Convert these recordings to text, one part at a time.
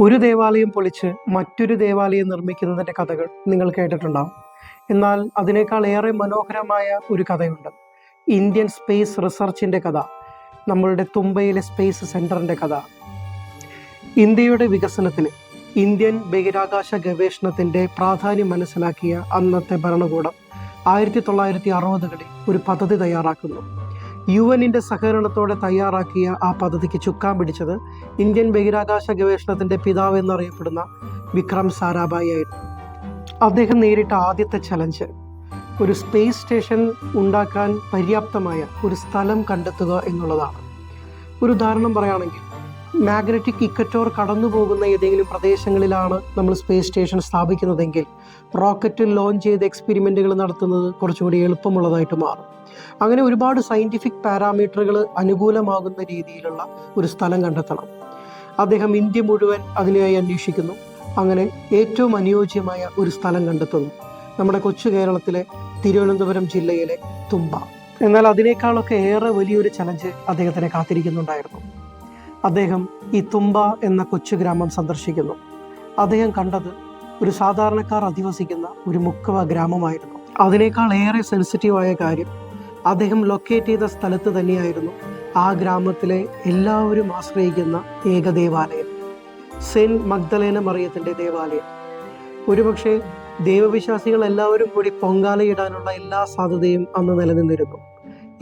ഒരു ദേവാലയം പൊളിച്ച് മറ്റൊരു ദേവാലയം നിർമ്മിക്കുന്നതിന്റെ കഥകൾ നിങ്ങൾ കേട്ടിട്ടുണ്ടാവും. എന്നാൽ അതിനേക്കാൾ ഏറെ മനോഹരമായ ഒരു കഥയുണ്ട്. ഇന്ത്യൻ സ്പേസ് റിസർച്ചിന്റെ കഥ നമ്മളുടെ തുമ്പയിലെ സ്പേസ് സെന്ററിന്റെ കഥ. ഇന്ത്യയുടെ വികസനത്തിന് ഇന്ത്യൻ ബഹിരാകാശ ഗവേഷണത്തിന്റെ പ്രാധാന്യം മനസ്സിലാക്കിയ അന്നത്തെ ഭരണകൂടം ആയിരത്തി തൊള്ളായിരത്തി അറുപതുകളിൽ ഒരു പദ്ധതി തയ്യാറാക്കുന്നു. യു എനിന്റെ സഹകരണത്തോടെ തയ്യാറാക്കിയ ആ പദ്ധതിക്ക് ചുക്കാൻ പിടിച്ചത് ഇന്ത്യൻ ബഹിരാകാശ ഗവേഷണത്തിന്റെ പിതാവ് എന്നറിയപ്പെടുന്ന വിക്രം സാരാഭായി ആയിരുന്നു. അദ്ദേഹം നേരിട്ട ആദ്യത്തെ ചലഞ്ച് ഒരു സ്പേസ് സ്റ്റേഷൻ ഉണ്ടാക്കാൻ പര്യാപ്തമായ ഒരു സ്ഥലം കണ്ടെത്തുക എന്നുള്ളതാണ്. ഒരു ഉദാഹരണം പറയുകയാണെങ്കിൽ മാഗ്നറ്റിക് ഇക്കറ്റോർ കടന്നു പോകുന്ന ഏതെങ്കിലും പ്രദേശങ്ങളിലാണ് നമ്മൾ സ്പേസ് സ്റ്റേഷൻ സ്ഥാപിക്കുന്നതെങ്കിൽ റോക്കറ്റ് ലോഞ്ച് ചെയ്ത് എക്സ്പെരിമെന്റുകൾ നടത്തുന്നത് കുറച്ചുകൂടി എളുപ്പമുള്ളതായിട്ട് മാറും. അങ്ങനെ ഒരുപാട് സയന്റിഫിക് പാരാമീറ്ററുകൾ അനുകൂലമാകുന്ന രീതിയിലുള്ള ഒരു സ്ഥലം കണ്ടെത്തണം. അദ്ദേഹം ഇന്ത്യ മുഴുവൻ അതിനായി അന്വേഷിക്കുന്നു. അങ്ങനെ ഏറ്റവും അനുയോജ്യമായ ഒരു സ്ഥലം കണ്ടെത്തുന്നു. നമ്മുടെ കൊച്ചു കേരളത്തിലെ തിരുവനന്തപുരം ജില്ലയിലെ തുമ്പ. എന്നാൽ അതിനേക്കാളൊക്കെ ഏറെ വലിയൊരു ചലഞ്ച് അദ്ദേഹത്തിനെ കാത്തിരിക്കുന്നുണ്ടായിരുന്നു. അദ്ദേഹം ഈ തുമ്പ എന്ന കൊച്ചു ഗ്രാമം സന്ദർശിക്കുന്നു. അദ്ദേഹം കണ്ടത് ഒരു സാധാരണക്കാർ അധിവസിക്കുന്ന ഒരു മുക്കവ ഗ്രാമമായിരുന്നു. അതിനേക്കാൾ ഏറെ സെൻസിറ്റീവായ കാര്യം അദ്ദേഹം ലൊക്കേറ്റ് ചെയ്ത സ്ഥലത്ത് തന്നെയായിരുന്നു ആ ഗ്രാമത്തിലെ എല്ലാവരും ആശ്രയിക്കുന്ന ഏക ദേവാലയം സെയിന്റ് മഗ്ദലേന മറിയത്തിന്റെ ദേവാലയം. ഒരുപക്ഷെ ദൈവവിശ്വാസികൾ എല്ലാവരും കൂടി പൊങ്കാലയിടാനുള്ള എല്ലാ സാധ്യതയും അന്ന് നിലനിന്നിരുന്നു.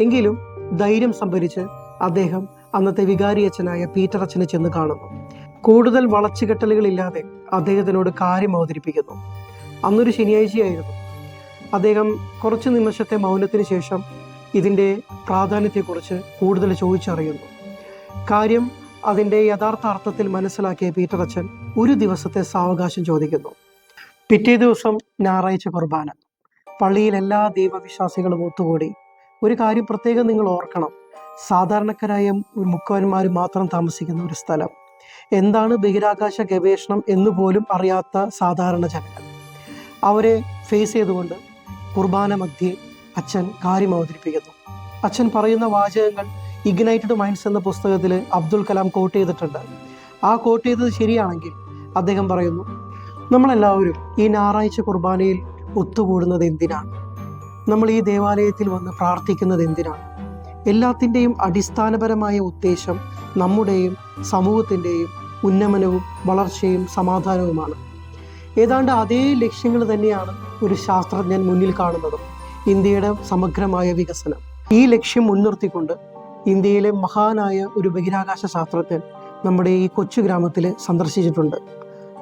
എങ്കിലും ധൈര്യം സംഭരിച്ച് അദ്ദേഹം അന്നത്തെ വികാരി അച്ഛനായ പീറ്റർ അച്ഛനെ ചെന്ന് കാണുന്നു. കൂടുതൽ വളച്ചുകെട്ടലുകളില്ലാതെ അദ്ദേഹത്തിനോട് കാര്യം അവതരിപ്പിക്കുന്നു. അന്നൊരു ശനിയാഴ്ചയായിരുന്നു. അദ്ദേഹം കുറച്ച് നിമിഷത്തെ മൗനത്തിന് ശേഷം ഇതിന്റെ പ്രാധാന്യത്തെക്കുറിച്ച് കൂടുതൽ ചോദിച്ചറിയുന്നു. കാര്യം അതിന്റെ യഥാർത്ഥ അർത്ഥത്തിൽ മനസ്സിലാക്കിയ പീറ്റർ അച്ഛൻ ഒരു ദിവസത്തെ സാവകാശം ചോദിക്കുന്നു. പിറ്റേ ദിവസം ഞായറാഴ്ച കുർബാന. പള്ളിയിൽ എല്ലാ ദൈവവിശ്വാസികളും ഒത്തുകൂടി ഒരു കാര്യം പ്രത്യേകം നിങ്ങൾ ഓർക്കണം. സാധാരണക്കാരായ മുക്കവന്മാർ മാത്രം താമസിക്കുന്ന ഒരു സ്ഥലം. എന്താണ് ബഹിരാകാശ ഗവേഷണം എന്ന് പോലും അറിയാത്ത സാധാരണ ജനങ്ങൾ. അവരെ ഫേസ് ചെയ്തുകൊണ്ട് കുർബാന മധ്യേ അച്ഛൻ കാര്യം അവതരിപ്പിക്കുന്നു. അച്ഛൻ പറയുന്ന വാചകങ്ങൾ ഇഗ്നൈറ്റഡ് മൈൻഡ്സ് എന്ന പുസ്തകത്തിൽ അബ്ദുൽ കലാം കോട്ട് ചെയ്തിട്ടുണ്ട്. ആ കോട്ട് ചെയ്തത് ശരിയാണെങ്കിൽ അദ്ദേഹം പറയുന്നു നമ്മളെല്ലാവരും ഈ ഞായറാഴ്ച കുർബാനയിൽ ഒത്തുകൂടുന്നത് എന്തിനാണ്? നമ്മൾ ഈ ദേവാലയത്തിൽ വന്ന് പ്രാർത്ഥിക്കുന്നത് എന്തിനാണ്? എല്ലാത്തിന്റെയും അടിസ്ഥാനപരമായ ഉദ്ദേശം നമ്മുടെയും സമൂഹത്തിന്റെയും ഉന്നമനവും വളർച്ചയും സമാധാനവുമാണ്. ഏതാണ്ട് അതേ ലക്ഷ്യങ്ങൾ തന്നെയാണ് ഒരു ശാസ്ത്രജ്ഞൻ മുന്നിൽ കാണുന്നതും. ഇന്ത്യയുടെ സമഗ്രമായ വികസനം. ഈ ലക്ഷ്യം മുൻനിർത്തിക്കൊണ്ട് ഇന്ത്യയിലെ മഹാനായ ഒരു ബഹിരാകാശ ശാസ്ത്രജ്ഞൻ നമ്മുടെ ഈ കൊച്ചു ഗ്രാമത്തിൽ സന്ദർശിച്ചിട്ടുണ്ട്.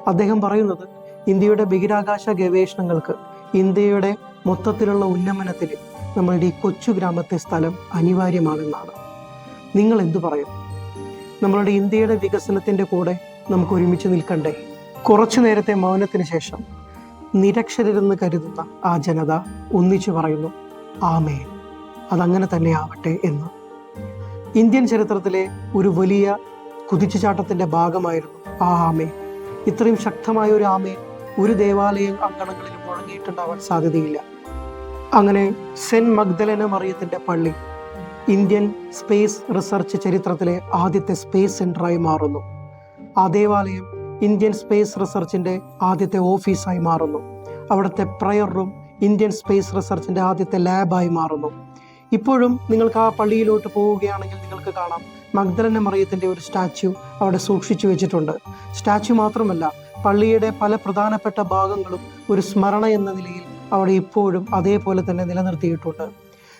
അദ്ദേഹം പറയുന്നത് ഇന്ത്യയുടെ ബഹിരാകാശ ഗവേഷണങ്ങൾക്ക് ഇന്ത്യയുടെ മൊത്തത്തിലുള്ള ഉന്നമനത്തിന് നമ്മളുടെ ഈ കൊച്ചു ഗ്രാമത്തെ സ്ഥലം അനിവാര്യമാണെന്നാണ്. നിങ്ങൾ എന്തു പറയും? നമ്മളുടെ ഇന്ത്യയുടെ വികസനത്തിന്റെ കൂടെ നമുക്ക് ഒരുമിച്ച് നിൽക്കണ്ടേ? കുറച്ചു നേരത്തെ മൗനത്തിന് ശേഷം നിരക്ഷരരെന്ന് കരുതുന്ന ആ ജനത ഒന്നിച്ചു പറയുന്നു ആമേ അതങ്ങനെ തന്നെ ആവട്ടെ എന്ന്. ഇന്ത്യൻ ചരിത്രത്തിലെ ഒരു വലിയ കുതിച്ചുചാട്ടത്തിന്റെ ഭാഗമായിരുന്നു ആ ആമേ ഇത്രയും ശക്തമായ ഒരു ആമേ ഒരു ദേവാലയ അങ്കണങ്ങളിൽ മുഴങ്ങിയിട്ടുണ്ടാവാൻ സാധ്യതയില്ല. അങ്ങനെ സെന്റ് മഗ്ദലന മറിയത്തിന്റെ പള്ളി ഇന്ത്യൻ സ്പേസ് റിസർച്ച് ചരിത്രത്തിലെ ആദ്യത്തെ സ്പേസ് സെന്ററായി മാറുന്നു. ആ ദേവാലയം ഇന്ത്യൻ സ്പേസ് റിസർച്ചിന്റെ ആദ്യത്തെ ഓഫീസായി മാറുന്നു. അവിടുത്തെ പ്രയർ റൂം ഇന്ത്യൻ സ്പേസ് റിസർച്ചിന്റെ ആദ്യത്തെ ലാബായി മാറുന്നു. ഇപ്പോഴും നിങ്ങൾക്ക് ആ പള്ളിയിലോട്ട് പോവുകയാണെങ്കിൽ നിങ്ങൾക്ക് കാണാം മഗ്ദലന മറിയത്തിന്റെ ഒരു സ്റ്റാച്യു അവിടെ സൂക്ഷിച്ചു വെച്ചിട്ടുണ്ട്. സ്റ്റാച്യു മാത്രമല്ല പള്ളിയുടെ പല പ്രധാനപ്പെട്ട ഭാഗങ്ങളും ഒരു സ്മരണ എന്ന നിലയിൽ അവിടെ ഇപ്പോഴും അതേപോലെ തന്നെ നിലനിർത്തിയിട്ടുണ്ട്.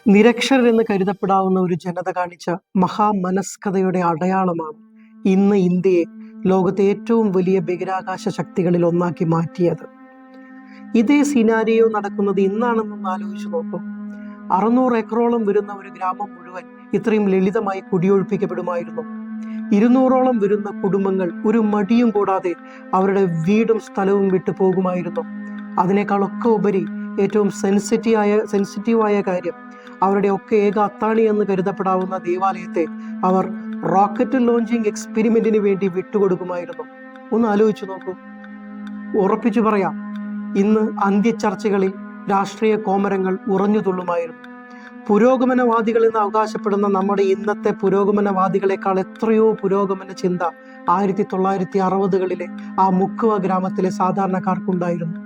നിരക്ഷരെന്ന് കരുതപ്പെടാവുന്ന ഒരു ജനത കാണിച്ച മഹാമനസ്കതയുടെ അടയാളമാണ് ഇന്ന് ഇന്ത്യയെ ലോകത്തെ ഏറ്റവും വലിയ ബഹിരാകാശ ശക്തികളിൽ ഒന്നാക്കി മാറ്റിയത്. ഇതേ സിനാരിയോ നടക്കുന്നത് ഇന്നാണെന്നൊന്ന് ആലോചിച്ച് നോക്കൂ. അറുന്നൂറ് ഏക്കറോളം വരുന്ന ഒരു ഗ്രാമം മുഴുവൻ ഇത്രയും ലളിതമായി കുടിയൊഴിപ്പിക്കപ്പെടുമായിരുന്നു. ഇരുന്നൂറോളം വരുന്ന കുടുംബങ്ങൾ ഒരു മടിയും കൂടാതെ അവരുടെ വീടും സ്ഥലവും വിട്ടു പോകുമായിരുന്നു. അതിനേക്കാളൊക്കെ ഉപരി ഏറ്റവും സെൻസിറ്റീവായ സെൻസിറ്റീവായ കാര്യം. അവരുടെ ഒക്കെ ഏക അത്താണി എന്ന് കരുതപ്പെടാവുന്ന ദേവാലയത്തെ അവർ റോക്കറ്റ് ലോഞ്ചിങ് എക്സ്പെരിമെന്റിന് വേണ്ടി വിട്ടുകൊടുക്കുമായിരുന്നു. ഒന്ന് ആലോചിച്ചു നോക്കൂ. ഉറപ്പിച്ചു പറയാം ഇന്ന് അന്ത്യചർച്ചകളിൽ രാഷ്ട്രീയ കോമരങ്ങൾ ഉറഞ്ഞു തുള്ളുമായിരുന്നു. പുരോഗമനവാദികൾ എന്ന് അവകാശപ്പെടുന്ന നമ്മുടെ ഇന്നത്തെ പുരോഗമനവാദികളെക്കാൾ എത്രയോ പുരോഗമന ചിന്ത ആയിരത്തി തൊള്ളായിരത്തി അറുപതുകളിലെ ആ മുക്കുവ ഗ്രാമത്തിലെ സാധാരണക്കാർക്കുണ്ടായിരുന്നു.